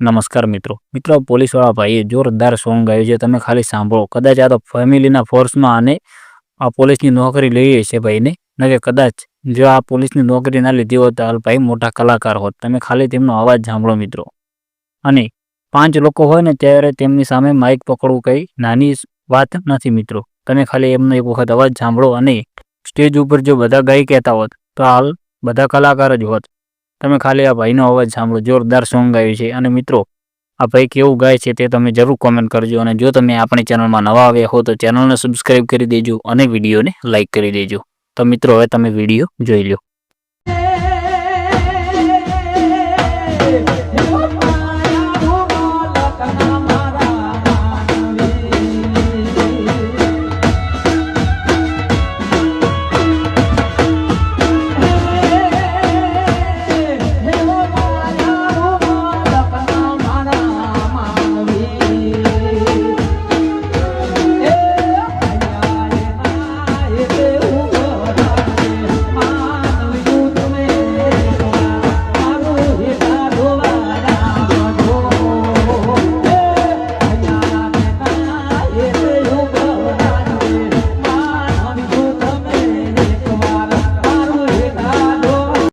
નમસ્કાર મિત્રો. મિત્રો, પોલીસવાળા ભાઈએ જોરદાર સોંગ ગાયું છે. તમે ખાલી સાંભળો. કદાચ આ તો ફેમિલીના ફોર્સમાં અને આ પોલીસની નોકરી લઈએ છે ભાઈને. ન કે કદાચ જો આ પોલીસની નોકરી ના લીધી હોત તો હાલ ભાઈ મોટા કલાકાર હોત. તમે ખાલી તેમનો અવાજ સાંભળો મિત્રો. અને પાંચ લોકો હોય ને ત્યારે તેમની સામે માઇક પકડવું કંઈ નાની વાત નથી મિત્રો. તમે ખાલી એમનો એક વખત અવાજ સાંભળો અને સ્ટેજ ઉપર જો બધા ગાઈ કહેતા હોત તો હાલ બધા કલાકાર જ હોત. તમે ખાલી આ ભાઈનો અવાજ સાંભળો, જોરદાર સોંગ ગાયું છે. અને મિત્રો, આ ભાઈ કેવું ગાય છે તે તમે જરૂર કોમેન્ટ કરજો. અને જો તમે આપણી ચેનલમાં નવા આવ્યા હો તો ચેનલને સબસ્ક્રાઈબ કરી દેજો અને વિડીયોને લાઇક કરી દેજો. તો મિત્રો, હવે તમે વીડિયો જોઈ લો